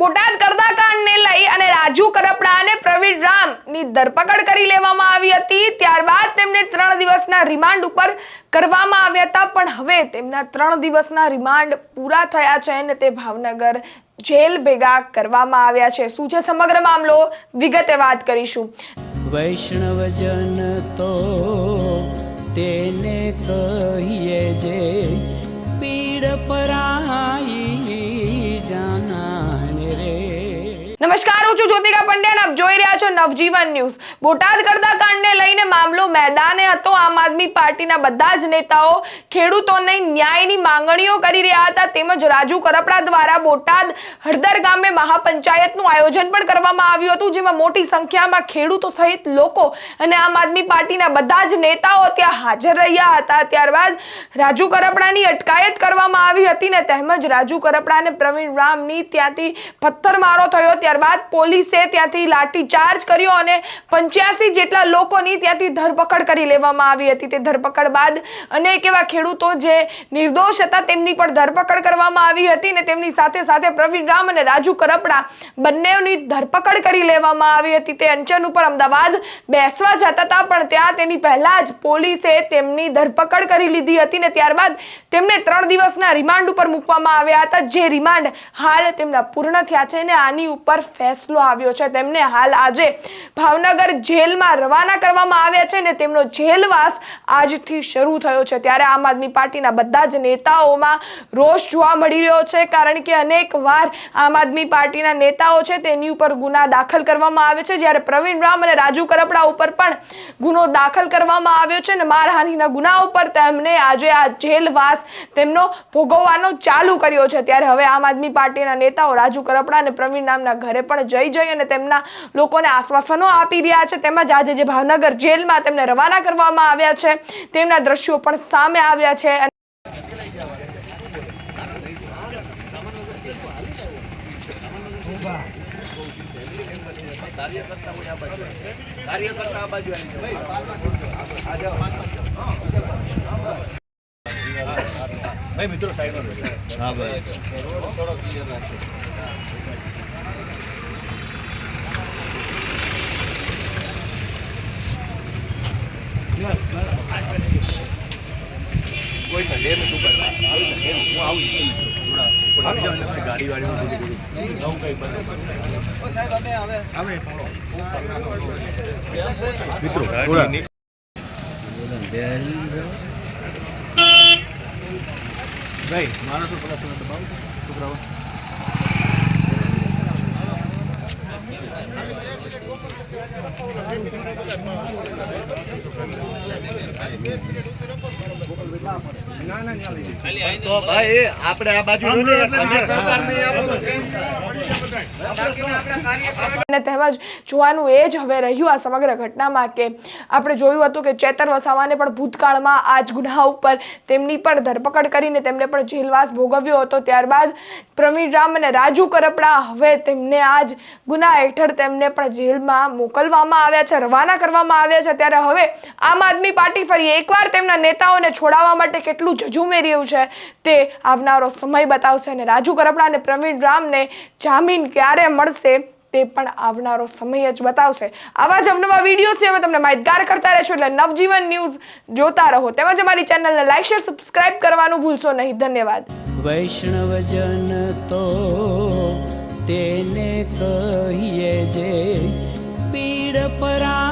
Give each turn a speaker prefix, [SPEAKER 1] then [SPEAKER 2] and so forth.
[SPEAKER 1] બોટાદ કરદાકાંડને લઈ અને રાજુ કરપડા અને પ્રવીણ રામની ધરપકડ કરી લેવામાં આવી હતી. ત્યારબાદ તેમને ત્રણ દિવસના રિમાન્ડ ઉપર કરવામાં આવ્યા હતા. પણ હવે તેમના ત્રણ દિવસના રિમાન્ડ પૂરા થયા છે અને તે ભાવનગર જેલ ભેગા કરવામાં આવ્યા છે. શું છે સમગ્ર મામલો? વિગતે વાત કરીશું.
[SPEAKER 2] વૈષ્ણવજન તો તેને કહીએ જે પીડ પરાઈ
[SPEAKER 1] નમસ્કાર, હું છું જ્યોતિકા પંડ્યા આપ જોઈ રહ્યા છો નવજીવન ન્યૂઝ. બોટાદ કરતા કાંડને લઈને મામલો મેદાને હતો. આમ આદમી પાર્ટીના બધા જ નેતાઓ ખેડૂતોને ન્યાયની માંગણીઓ કરી રહ્યા હતા. તેમજ રાજુ કરપડા દ્વારા બોટાદ હળદર ગામે મહાપંચાયતનું આયોજન પણ કરવામાં આવ્યું હતું, જેમાં મોટી સંખ્યામાં ખેડૂતો સહિત લોકો અને આમ આદમી પાર્ટીના બધા જ નેતાઓ ત્યાં હાજર રહ્યા હતા. ત્યારબાદ રાજુ કરપડાની અટકાયત કરવામાં આવી હતી ને તેમજ રાજુ કરપડા અને પ્રવીણ રામની ત્યાંથી પથ્થરમારો થયો. ત્યારબાદ પોલીસે ત્યાંથી લાઠીચાર્જ કર્યો અને પંચ્યાસી જેટલા લોકોની ત્યાંથી ધરપકડ કરી લેવામાં આવી હતી. તે ધરપકડ બાદ અનેક એવા ખેડૂતો જે નિર્દોષ હતા, તેમની પણ ધરપકડ કરવામાં આવી હતી ને તેમની સાથે સાથે પ્રવીણ રામ અને રાજુ કરપડા બંનેની ધરપકડ કરી લેવામાં આવી હતી. તે અંચન ઉપર અમદાવાદ બેસવા જતા હતા, પણ ત્યાં તેની પહેલા જ પોલીસે તેમની ધરપકડ કરી લીધી હતી ને ત્યારબાદ તેમને ત્રણ દિવસના રિમાન્ડ ઉપર મૂકવામાં આવ્યા હતા. જે રિમાન્ડ હાલ તેમના પૂર્ણ થયા છે ને આની ઉપર ફેસલો આવ્યો છે. તેમને હાલ આજે ભાવનગર જેલમાં રવાના કરવામાં આવ્યા છે ને તેમનો જેલવાસ આજથી શરૂ થયો છે. ત્યારે આમ આદમી પાર્ટીના બધા જ નેતાઓમાં રોષ જોવા મળી રહ્યો છે, કારણ કે અનેક વાર આમ આદમી પાર્ટીના નેતાઓ છે તેની ઉપર ગુના દાખલ કરવામાં આવે છે. જ્યારે પ્રવીણ રામ અને રાજુ કરપડા ઉપર પણ ગુનો દાખલ કરવામાં આવ્યો છે ને મારહાનિના ગુના ઉપર તેમને આજે આ જેલવાસ તેમનો ભોગવવાનો ચાલુ કર્યો છે. ત્યારે હવે આમ આદમી પાર્ટીના નેતાઓ રાજુ કરપડા અને પ્રવીણ નામના ઘરે પણ જઈ જઈ અને તેમના લોકોને આશ્વાસનો આપી રહ્યા છે. તેમજ આજે જે ભાવનગર જેલમાં તેમને રવાના કરવામાં આવ્યા છે. તેમના દ્રશ્યો પણ સામે આવ્યા છે.
[SPEAKER 3] આ બાજુ ભાઈ, આ જાઓ. ભાઈ મિત્રો સાઈડમાં હા ભાઈ. થોડો ક્લિયર પછી ગાડી. આવે. મિત્રો ભાઈ મારા તો પેલા તમે દબાવો છોકરાઓ તો ભાઈ આપણે આ બાજુ તમે સહકાર નહીં આપો.
[SPEAKER 1] અને તેમજ જોવાનું એ જ હવે રહ્યું આ સમગ્ર ઘટનામાં કે આપણે જોયું હતું કે ચેતર વસાવાને પણ ભૂતકાળમાં આ જ ગુના ઉપર તેમની પણ ધરપકડ કરીને તેમને પણ જેલવાસ ભોગવ્યો હતો. ત્યારબાદ પ્રવીણ રામ અને રાજુ કરપડા હવે તેમને આ જ ગુના હેઠળ તેમને પણ જેલમાં મોકલવામાં આવ્યા છે, રવાના કરવામાં આવ્યા છે. ત્યારે હવે આમ આદમી પાર્ટી ફરી એકવાર તેમના નેતાઓને છોડાવવા માટે કેટલું ઝઝુમી રહ્યું છે તે આવનારો સમય બતાવશે અને રાજુ કરપડા અને પ્રવીણ રામને જામીન ક્યારે મળશે તે પણ આવનારો સમય જ બતાવશે. આવા જ અવનવા વિડીયોથી અમે તમને માહિતગાર કરતા રહેશું એટલે નવજીવન ન્યૂઝ જોતા રહો. તેમજ અમારી ચેનલને લાઈક, શેર, સબસ્ક્રાઇબ કરવાનું ભૂલશો નહીં. ધન્યવાદ.
[SPEAKER 2] વૈષ્ણવજન તો તેને કહીએ જે પીડ પરાઈ